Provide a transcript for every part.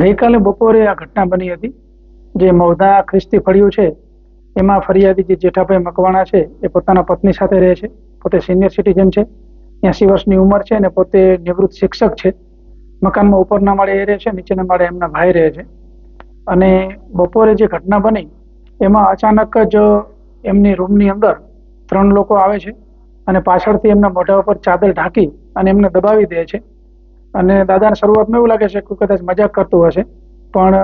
ગઈકાલે બપોરે આ ઘટના બની હતી. જે મૌધા ખ્રિસ્તી ફળિયું છે, એમાં ફરિયાદી જે જેઠાભાઈ મકવાણા છે, એ પોતાના પત્ની સાથે રહે છે. પોતે સિનિયર સિટીઝન છે, એસી વર્ષની ઉંમર છે અને પોતે નિવૃત્ત શિક્ષક છે. મકાનમાં ઉપરના માળે એ રહે છે, નીચેના માળે એમના ભાઈ રહે છે. અને બપોરે જે ઘટના બની, એમાં અચાનક જ એમની રૂમની અંદર ત્રણ લોકો આવે છે અને પાછળથી એમના મોઢા ઉપર ચાદર ઢાંકી અને એમને દબાવી દે છે. અને દાદાને શરૂઆતમાં એવું લાગે છે કે કદાચ મજાક કરતું હશે. પણ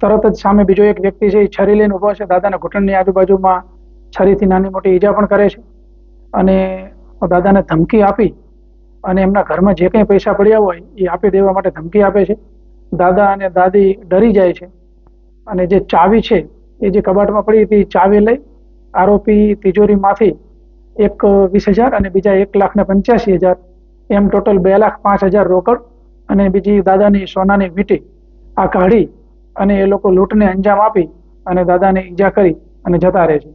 તરત જ સામે બીજો એક વ્યક્તિ છે એ છરી લઈને ઊભો છે. દાદાના ઘૂંટણની આજુબાજુમાં છરીથી નાની મોટી ઈજા પણ કરે છે. અને દાદાને ધમકી આપી અને એમના ઘરમાં જે કંઈ પૈસા પડ્યા હોય એ આપી દેવા માટે ધમકી આપે છે. દાદા અને દાદી ડરી જાય છે. અને જે ચાવી છે એ જે કબાટમાં પડી હતી ચાવી લઈ આરોપી તિજોરીમાંથી એક વીસ હજાર અને બીજા એક લાખ ને પંચ્યાસી હજાર એમ ટોટલ બે લાખ પાંચ હજાર રોકડ અને બીજી દાદાની સોનાની વીંટી આ કાઢી અને એ લોકો લૂંટને અંજામ આપી અને દાદાને ઈજા કરી અને જતા રહે છે.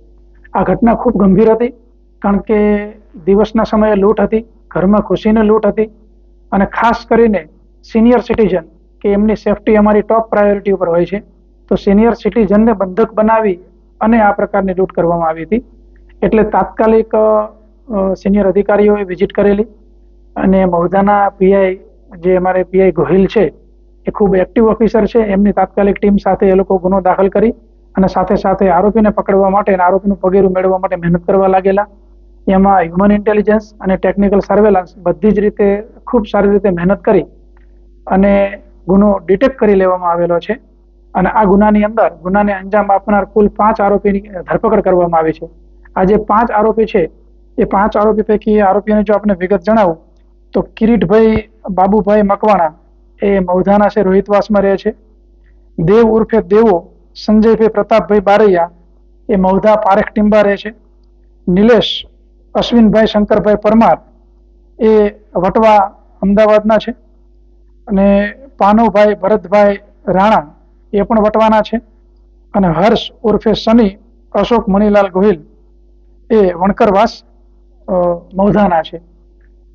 આ ઘટના ખૂબ ગંભીર હતી કારણ કે દિવસના સમયે લૂંટ હતી, ઘરમાં ખુશીની લૂંટ હતી અને ખાસ કરીને સિનિયર સિટીઝન કે એમની સેફટી અમારી ટોપ પ્રાયોરિટી ઉપર હોય છે, તો સિનિયર સિટીઝનને બંધક બનાવી અને આ પ્રકારની લૂંટ કરવામાં આવી હતી. એટલે તાત્કાલિક સિનિયર અધિકારીઓએ વિઝિટ કરેલી અને મૌધાના પીઆઈ, જે અમારે પીઆઈ ગોહિલ છે, એ ખૂબ એક્ટિવ ઓફિસર છે. એમની તાત્કાલિક ટીમ સાથે એ લોકો ગુનો દાખલ કરી અને સાથે સાથે આરોપીને પકડવા માટે અને આરોપીનું પગેરું મેળવવા માટે મહેનત કરવા લાગેલા. એમાં હ્યુમન ઇન્ટેલિજન્સ અને ટેકનિકલ સર્વેલન્સ બધી જ રીતે ખૂબ સારી રીતે મહેનત કરી અને ગુનો ડિટેક્ટ કરી લેવામાં આવેલો છે. અને આ ગુનાની અંદર, ગુનાને અંજામ આપનાર કુલ પાંચ આરોપીની ધરપકડ કરવામાં આવી છે. આ જે પાંચ આરોપી છે, એ પાંચ આરોપી પૈકી આરોપીઓની જો આપણે વિગત જણાવું તો કિરીટભાઈ, બાબુભાઈ મકવાણા એ મૌધાના છે, રોહિતવાસમાં રહે છે. દેવ ઉર્ફે દેવો, સંજયભાઈ પ્રતાપભાઈ બારૈયા એ મૌધા પારેખ ટીંબા રહે છે. નિલેશ, અશ્વિનભાઈ શંકરભાઈ પરમાર એ વટવા અમદાવાદના છે. અને પાનુભાઈ ભરતભાઈ રાણા એ પણ વટવાના છે. અને હર્ષ ઉર્ફે સની, અશોક મણિલાલ ગોહિલ એ વણકરવાસ મૌધાના છે.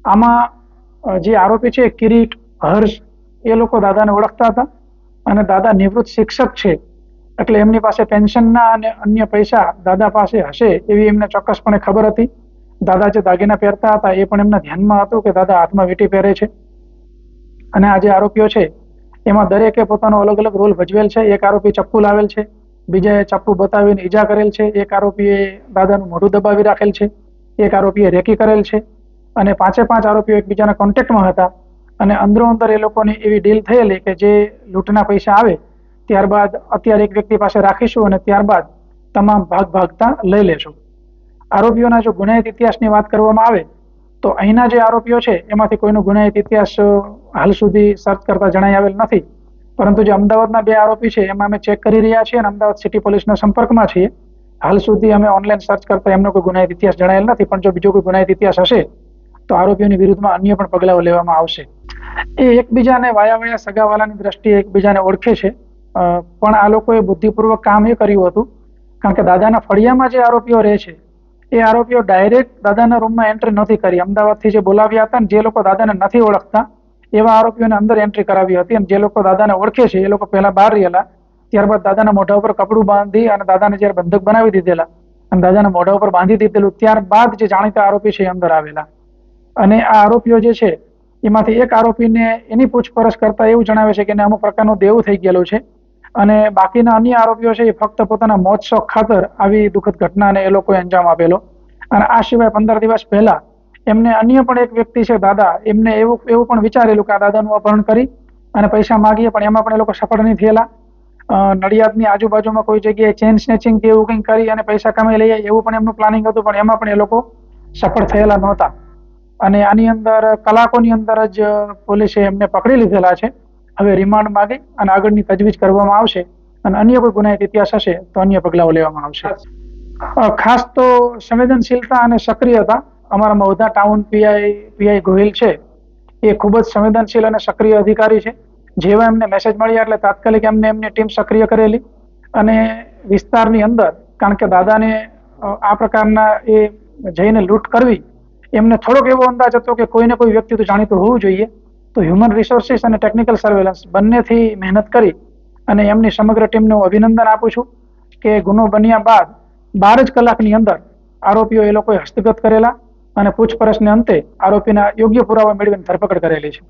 આમાં જે આરોપી છે, કિરીટ, હર્ષ, એ લોકો દાદાને ઓળખતા હતા અને દાદા નિવૃત્ત શિક્ષક છે. એટલે એમની પાસે પેન્શનના અને અન્ય પૈસા દાદા પાસે હશે એવી એમને ચોક્કસપણે ખબર હતી. દાદા જે દાગીના પહેરતા હતા એ પણ એમના ધ્યાનમાં હતું કે દાદા હાથમાં વીટી પહેરે છે. અને આ જે આરોપીઓ છે, એમાં દરેકે પોતાનો અલગ અલગ રોલ ભજવેલ છે. એક આરોપી ચપ્પુ લાવેલ છે બીજાએ ચપ્પુ બતાવીને ઈજા કરેલ છે. એક આરોપીએ દાદાનું મોઢું દબાવી રાખેલ છે. એક આરોપીએ રેકી કરેલ છે. અને પાંચે પાંચ આરોપીઓ એકબીજાના કોન્ટેક્ટમાં હતા. અને અંદરો અંદર એ લોકોની એવી ડીલ થયેલી કે જે લૂંટના પૈસા આવે, ત્યારબાદ અત્યારે એક વ્યક્તિ પાસે રાખીશું અને ત્યારબાદ તમામ ભાગ ભાગતા લઈ લેશું. આરોપીઓના જો ગુનાહિત ઇતિહાસની વાત કરવામાં આવે, તો અહીંના જે આરોપીઓ છે, એમાંથી કોઈનો ગુનાહિત ઇતિહાસ હાલ સુધી સર્ચ કરતા જણાઈ આવેલ નથી. પરંતુ જે અમદાવાદના બે આરોપી છે, એમાં અમે ચેક કરી રહ્યા છીએ અને અમદાવાદ સિટી પોલીસના સંપર્કમાં છીએ. હાલ સુધી અમે ઓનલાઈન સર્ચ કરતા એમનો કોઈ ગુનાહિત ઇતિહાસ જણાયેલ નથી, પણ જો બીજો કોઈ ગુનાહિત ઇતિહાસ હશે તો આરોપીઓની વિરુદ્ધમાં અન્ય પણ પગલાઓ લેવામાં આવશે. એ એકબીજાને વાયા વાયા સગાવાલાની દ્રષ્ટિએ એકબીજાને ઓળખે છે. પણ આ લોકોએ બુદ્ધિપૂર્વક કામ એ કર્યું હતું. કારણ કે દાદાના ફળિયામાં જે આરોપીઓ રહે છે, એ આરોપીઓ ડાયરેક્ટ દાદાના રૂમમાં એન્ટ્રી નથી કરી. અમદાવાદથી જે બોલાવ્યા હતા ને જે લોકો દાદાને નથી ઓળખતા, એવા આરોપીઓને અંદર એન્ટ્રી કરાવી હતી અને જે લોકો દાદાને ઓળખે છે, એ લોકો પહેલા બહાર રહેલા. ત્યારબાદ દાદાના મોઢા ઉપર કપડું બાંધી અને દાદાને જ્યારે બંધક બનાવી દીધેલા અને દાદાના મોઢા ઉપર બાંધી દીધેલું, ત્યારબાદ જે જાણીતા આરોપી છે એ અંદર આવેલા. અને આ આરોપીઓ જે છે, એમાંથી એક આરોપીને એની પૂછપરછ કરતા એવું જણાવે છે કે એને અમુક પ્રકારનો દેવું થઈ ગયેલો છે. અને બાકીના અન્ય આરોપીઓ છે, એ ફક્ત પોતાના મોત શોખ ખાતર આવી દુઃખદ ઘટનાને એ લોકોએ અંજામ આપેલો. અને આ સિવાય પંદર દિવસ પહેલા એમને અન્ય પણ એક વ્યક્તિ છે, દાદા, એમને એવું એવું પણ વિચારેલું કે આ દાદાનું અપહરણ કરી અને પૈસા માગીએ, પણ એમાં પણ એ લોકો સફળ નહીં થયેલા. નડિયાદની આજુબાજુમાં કોઈ જગ્યાએ ચેન સ્નેચિંગ કે એવું કંઈક કરી અને પૈસા કમાઈ લઈએ એવું પણ એમનું પ્લાનિંગ હતું, પણ એમાં પણ એ લોકો સફળ થયેલા નહોતા. અને આની અંદર કલાકોની અંદર જ પોલીસે એમને પકડી લીધેલા છે. હવે રિમાન્ડ માંગી અને આગળની તજવીજ કરવામાં આવશે અને અન્ય કોઈ ગુનાહિત ઇતિહાસ હશે તો અન્ય પગલાઓ લેવામાં આવશે. ખાસ તો સંવેદનશીલતા અને સક્રિયતા અમારા Mahudha town PI PI Gohil છે. એ ખૂબ જ સંવેદનશીલ અને સક્રિય અધિકારી છે. જેવા એમને મેસેજ મળ્યા એટલે તાત્કાલિક એમને એમની ટીમ સક્રિય કરેલી. અને વિસ્તારની અંદર, કારણ કે દાદાને આ પ્રકારના એ જઈને લૂંટ કરવી એમને થોડોક એવો અંદાજ હતો કે કોઈને કોઈ વ્યક્તિ તો જાણીતું હોવું જોઈએ. તો હ્યુમન રિસોર્સિસ અને ટેકનિકલ સર્વેલન્સ બંનેથી મહેનત કરી અને એમની સમગ્ર ટીમને હું અભિનંદન આપું છું કે ગુનો બન્યા બાદ બાર જ કલાકની અંદર આરોપીઓ એ લોકોએ હસ્તગત કરેલા અને પૂછપરછને અંતે આરોપીના યોગ્ય પુરાવા મેળવીને ધરપકડ કરેલી છે.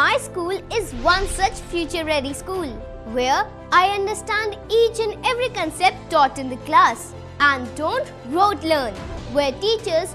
My school is one such future ready school where I understand each and every concept taught in the class and don't rote learn, where teachers